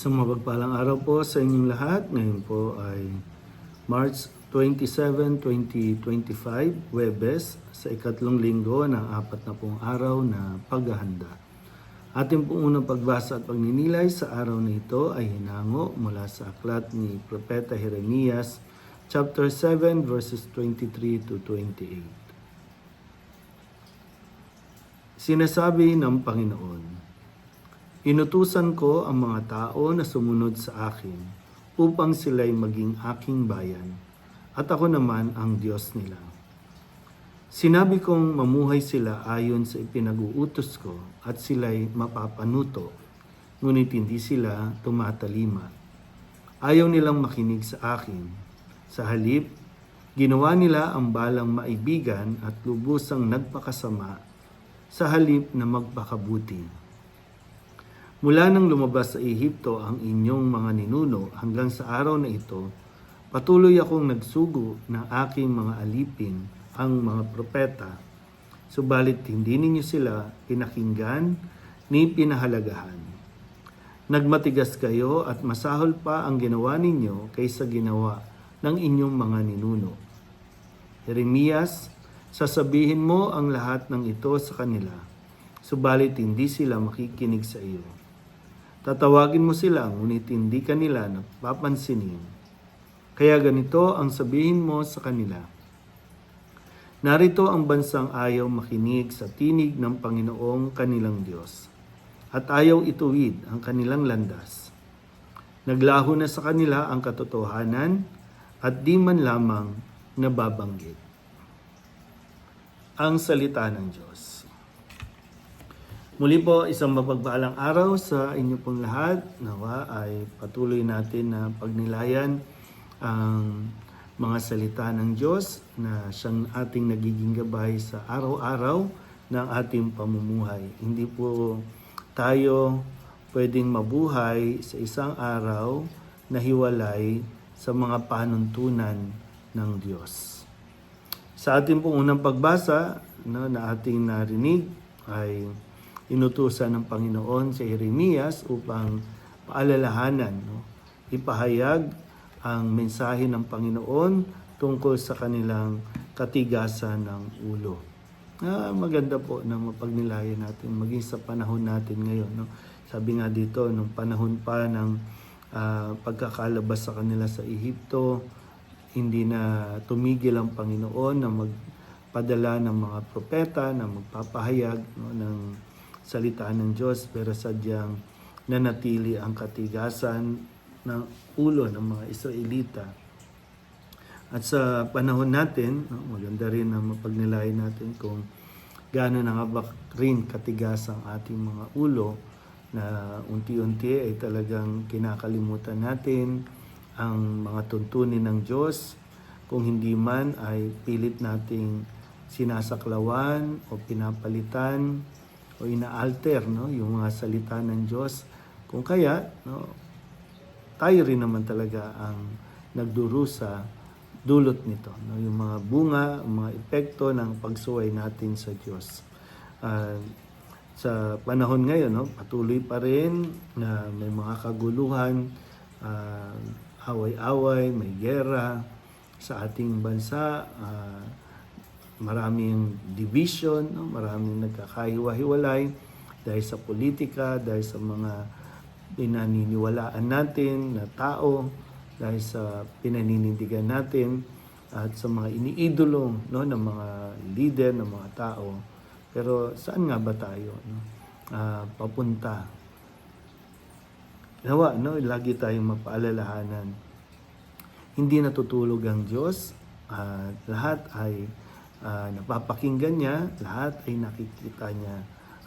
Sa mapagpalang araw po sa inyong lahat. Ngayon po ay March 27, 2025, Webes, sa ikatlong linggo ng apat na pong araw na paghahanda. Ating pong unang pagbasa at pagninilay sa araw na ito ay hinango mula sa aklat ni Propeta Jeremias, chapter 7, verses 23 to 28. Sinasabi ng Panginoon, Inutusan ko ang mga tao na sumunod sa akin upang sila'y maging aking bayan at ako naman ang Diyos nila. Sinabi kong mamuhay sila ayon sa ipinag-uutos ko at sila'y mapapanuto, ngunit hindi sila tumatalima. Ayaw nilang makinig sa akin. Sa halip, ginawa nila ang balang maibigan at lubusang nagpakasama sa halip na magpakabuti. Mula nang lumabas sa Ehipto ang inyong mga ninuno hanggang sa araw na ito, patuloy akong nagsugo ng aking mga alipin, ang mga propeta. Subalit hindi ninyo sila pinakinggan ni pinahalagahan. Nagmatigas kayo at masahol pa ang ginawa ninyo kaysa ginawa ng inyong mga ninuno. Jeremias, sasabihin mo ang lahat ng ito sa kanila, subalit hindi sila makikinig sa iyo. Tatawagin mo sila, ngunit hindi kanila napapansinin. Kaya ganito ang sabihin mo sa kanila. Narito ang bansang ayaw makinig sa tinig ng Panginoong kanilang Diyos, at ayaw ituwid ang kanilang landas. Naglaho na sa kanila ang katotohanan at di man lamang nababanggit. Ang salita ng Diyos. Muli po, isang mapagpaalang araw sa inyo pong lahat. Nawa ay patuloy natin na pagnilayan ang mga salita ng Diyos na siyang ating nagiging gabay sa araw-araw ng ating pamumuhay. Hindi po tayo pwedeng mabuhay sa isang araw na hiwalay sa mga panuntunan ng Diyos. Sa ating pong unang pagbasa no, na ating narinig ay inutusan ng Panginoon si Jeremias upang paalalahanan, no? ipahayag ang mensahe ng Panginoon tungkol sa kanilang katigasan ng ulo. Ah, maganda po na mapagnilayan natin maging sa panahon natin ngayon. No? Sabi nga dito, nung panahon pa ng ah, pagkakalabas sa kanila sa Ehipto, hindi na tumigil ang Panginoon na magpadala ng mga propeta na magpapahayag no, ng salita ng Diyos pero sadyang nanatili ang katigasan ng ulo ng mga Israelita. At sa panahon natin, maganda rin na mapagnilayan natin kung gaano na nga ba rin katigas ang ating mga ulo na unti-unti ay talagang kinakalimutan natin ang mga tuntunin ng Diyos kung hindi man ay pilit nating sinasaklawan o pinapalitan o inaalter no yung mga salita ng Diyos. Kung kaya no tayo rin naman talaga ang nagdurusa dulot nito no yung mga bunga mga epekto ng pagsuway natin sa Diyos. Ah, sa panahon ngayon no patuloy pa rin na may mga kaguluhan ah, away-away may gera sa ating bansa. Ah, maraming division, no? maraming nagkakahiwa-hiwalay dahil sa politika, dahil sa mga pinaniniwalaan natin na tao, dahil sa pinaninindigan natin at sa mga iniidolo no ng mga leader ng mga tao. Pero saan nga ba tayo no? Ah, papunta? Nawa, no, lagi tayong mapaalalahanan. Hindi natutulog ang Diyos at lahat ay ah, napapakinggan niya, lahat ay nakikita niya.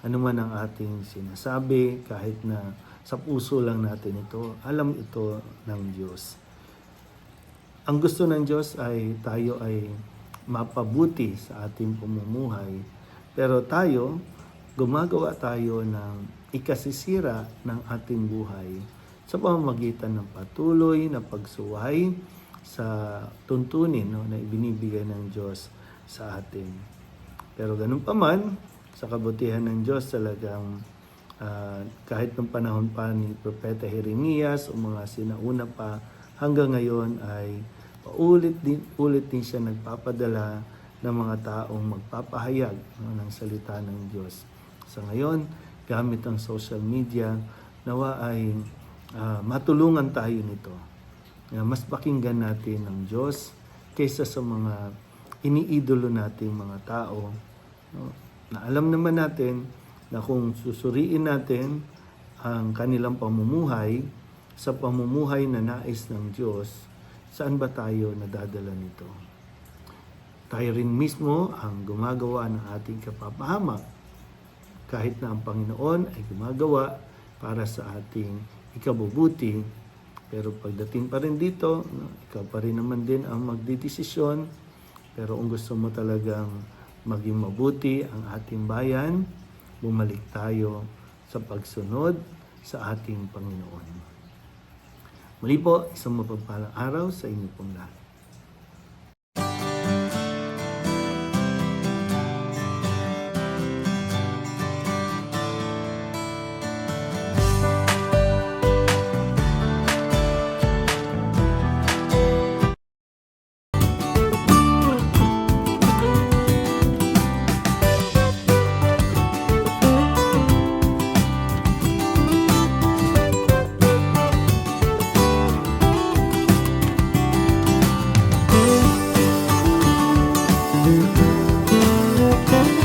Ano man ang ating sinasabi, kahit na sa puso lang natin ito, alam ito ng Diyos. Ang gusto ng Diyos ay tayo ay mapabuti sa ating pamumuhay. Pero tayo, gumagawa tayo ng ikasisira ng ating buhay sa pamamagitan ng patuloy na pagsuway sa tuntunin no, na ibinibigay ng Diyos sa atin. Pero ganun pa man, sa kabutihan ng Diyos talagang Ah, kahit nung panahon pa ni Propeta Jeremias o mga sinauna pa hanggang ngayon ay paulit din, ulit din siya nagpapadala ng mga taong magpapahayag no, ng salita ng Diyos. Sa ngayon, gamit ang social media, nawa ay ah, matulungan tayo nito. Na mas pakinggan natin ang Diyos kaysa sa mga iniidolo nating mga tao. No? Na alam naman natin na kung susuriin natin ang kanilang pamumuhay sa pamumuhay na nais ng Diyos, saan ba tayo nadadala nito? Tayo rin mismo ang gumagawa ng ating kapapahamak kahit na ang Panginoon ay gumagawa para sa ating ikabubuti. Pero pagdating pa rin dito, ikaw pa rin naman din ang magdidesisyon. Pero kung gusto mo talagang maging mabuti ang ating bayan, bumalik tayo sa pagsunod sa ating Panginoon. Muli po, isang mapagpalang araw sa inyo pong lahat.